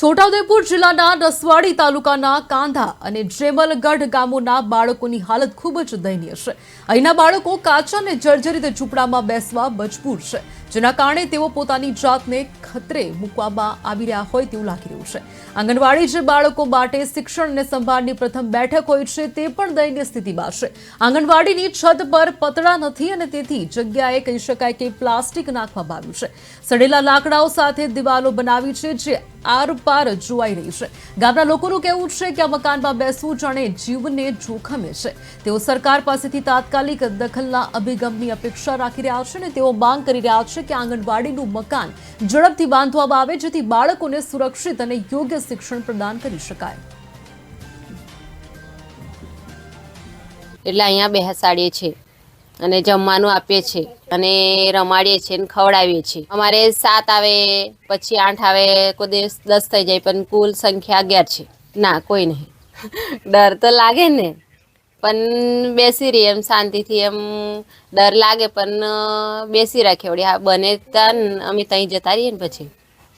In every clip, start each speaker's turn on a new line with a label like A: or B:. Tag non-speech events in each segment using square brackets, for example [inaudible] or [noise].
A: છોટાઉદેપુર જિલ્લાના નસવાડી તાલુકાના કાંધા અને જેમલગઢ ગામોના બાળકોની હાલત ખૂબ જ દયનીય છે. અહીંના બાળકો કાચા અને જર્જરિત ઝૂંપડામાં બેસવા મજબૂર છે, જેના કારણે તેઓ પોતાની જાતને ખતરે મૂકવામાં આવી રહ્યા હોય તેવું લાગી રહ્યું છે. આંગણવાડી જે બાળકો માટે શિક્ષણ અને સંભાળની પ્રથમ બેઠક હોય છે, તે પણ દયનીય સ્થિતિમાં છે. આંગણવાડીની છત પર પતળા નથી અને તેથી જગ્યાએ કહી શકાય કે પ્લાસ્ટિક નાખવામાં આવ્યું છે. સડેલા લાકડાઓ સાથે દિવાલો બનાવી છે, જે આર પાર જોવાઈ રહી છે. ગામના લોકોનું કહેવું છે કે આ મકાનમાં બેસવું જાણે જીવને જોખમે છે. તેઓ સરકાર પાસેથી તાત્કાલિક દખલના અભિગમની અપેક્ષા રાખી રહ્યા છે અને તેઓ માંગ કરી રહ્યા છે કે આંગણવાડીનું મકાન ઝડપથી બાંધવામાં આવે જેથી બાળકોને સુરક્ષિત અને યોગ્ય શિક્ષણ પ્રદાન કરી શકાય.
B: એટલે અહીંયા બેસાડીએ છીએ. અને જમવાનું આપીએ છીએ અને રમાડીએ છીએ અને ખવડાવીએ છીએ. અમારે સાત આવે, પછી આઠ આવે, કોઈ દિવસ દસ થઈ જાય, પણ કુલ સંખ્યા અગિયાર છે. ના, કોઈ નહીં. [laughs] ડર તો લાગે ને, પણ બેસી રહીએ એમ શાંતિથી એમ ડર લાગે, પણ બેસી રાખીએ વળી. હા, બને ત્યાં અમે ત્યાં જતા રહીએ ને પછી.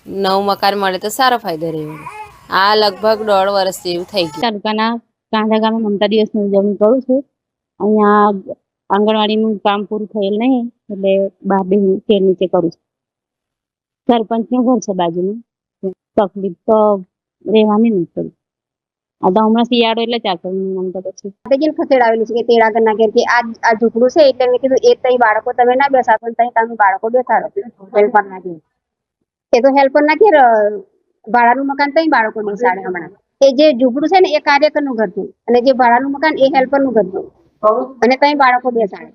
B: નવું મકાન મળે તો સારો ફાયદો રહ્યો આ લગભગ દોઢ વર્ષ જેવું થઈ ગયું.
C: તાલુકાના કાંધા ગામે મમતા દિવસની ઉજવણી કરું છું. અહીંયા આંગણવાડીનું કામ પૂરું થયેલ નહીં, એટલે બહાર બેસી તેર નીચે કરું છું. સરપંચનું ઘર છે બાજુનું. તકલીફ તો રહેવાની નથી. આ તો હમણાં શિયાળો એટલે ચાલતો મમ તો પછી.
D: પેજલ ખસેડાવેલું છે કે તેડા ઘરના ઘેર કે આ આ ઝૂંપડું છે એટલે મેં કીધું એ તઈ બાળકો તમે ના બેસાડો પણ તઈ તમે બાળકો બેસાડો. હેલ્પર ના ઘેર એ તો હેલ્પર ના ઘેર ભાડાનું મકાન તઈ બાળકો બેસાડે હમણાં. એ જે ઝૂંપડું છે ને, એ કાર્યકરનું ઘર હતું અને જે ભાડાનું મકાન, એ હેલ્પરનું ઘર હતું અને તઈ બાળકો બેસાડે?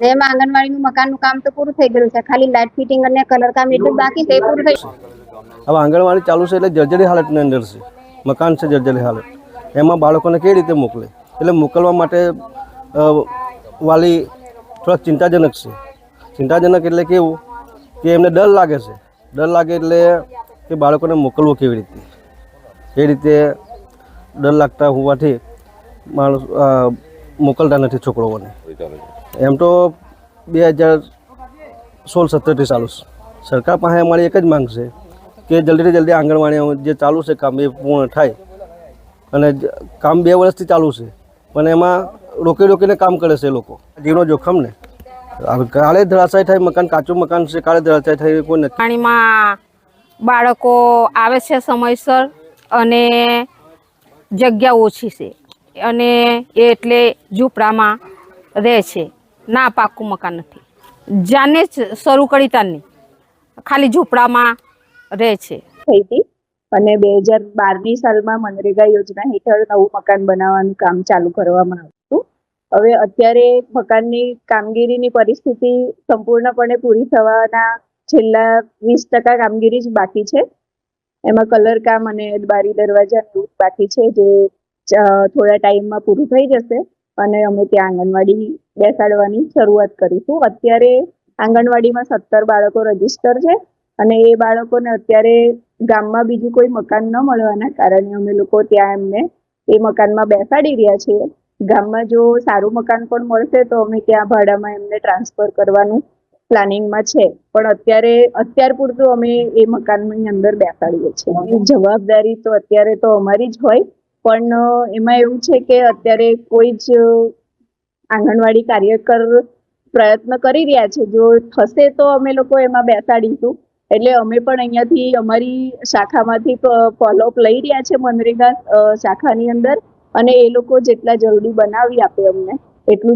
D: એમાં આંગણવાડીનું મકાનનું કામ તો પૂરું થઈ ગયું છે. ખાલી લાઇટ ફિટિંગ અને કલર કામ એટલું બાકી છે પૂરું થઈ
E: હવે આંગણવાડી ચાલુ છે એટલે જર્જરી હાલતની અંદર છે. મકાન છે જર્જરી હાલત. એમાં બાળકોને કેવી રીતે મોકલે? એટલે મોકલવા માટે વાલી થોડાક ચિંતાજનક છે. ચિંતાજનક એટલે કેવું કે એમને ડર લાગે છે. ડર લાગે એટલે કે બાળકોને મોકલવું કેવી રીતે? એ રીતે ડર લાગતા હોવાથી માણસ મોકલતા નથી છોકરાઓને. એમ તો બે હજાર સોળ સત્તરથી ચાલુ છે. સરકાર પાસે અમારી એક જ માંગ છે કે જલ્દીથી જલ્દી આંગણવાડી જે ચાલુ છે કામ એ પૂર્ણ થાય. અને કામ બે વર્ષથી ચાલુ છે. પણ એમાં રોકી રોકીને કામ કરે છે એ લોકો. જીવનો જોખમ ને કાળે ધરાશાય થાય મકાન, કાચું મકાન છે કાલે ધરાશાય થાય કોઈ નથી.
F: પાણીમાં બાળકો આવે છે સમયસર અને જગ્યા ઓછી છે. અને એ એટલે ઝૂંપડામાં રહે છે. ના પાકું મકાન નથી. જાને જ શરૂ કરી તારની ખાલી ઝૂંપડામાં રહે છે.
G: થઈ હતી. અને બે હજાર બારની સાલમાં મનરેગા યોજના હેઠળ નવું મકાન બનાવવાનું કામ ચાલુ કરવામાં આવ્યું હવે અત્યારે મકાનની કામગીરીની પરિસ્થિતિ સંપૂર્ણપણે પૂરી થવાના છેલ્લા વીસ ટકા કામગીરી જ બાકી છે. એમાં કલર કામ અને બારી દરવાજા બાકી છે. જે થોડા ટાઈમમાં પૂરું થઈ જશે અને અમે ત્યાં આંગણવાડી બેસાડવાની શરૂઆત કરીશું. અત્યારે આંગણવાડીમાં સત્તર બાળકો રજિસ્ટર છે અને એ બાળકોને અત્યારે ગામમાં બીજું કોઈ મકાન ન મળવાના કારણે અમે લોકો ત્યાં એમને એ મકાનમાં બેસાડી રહ્યા છીએ. ગામમાં જો સારું મકાન પણ મળશે તો અમે ત્યાં ભાડામાં એમને ટ્રાન્સફર કરવાનું પ્લાનિંગમાં છે. પણ અત્યારે, અત્યાર પૂરતું અમે એ મકાનની અંદર બેસાડીએ છીએ. જવાબદારી તો અત્યારે તો અમારી જ હોય. પણ એમાં એવું છે કે અત્યારે કોઈ જ આંગણવાડી કાર્યકર પ્રયત્ન કરી રહ્યા છે. જો થશે તો અમે લોકો એમાં બેસાડીશું. એટલે અમે પણ અહીંયાથી અમારી શાખામાંથી ફોલોઅપ લઈ રહ્યા છે મનરેગા શાખાની અંદર. અને એ લોકો જેટલા જલ્દી બનાવી આપે અમને, એટલું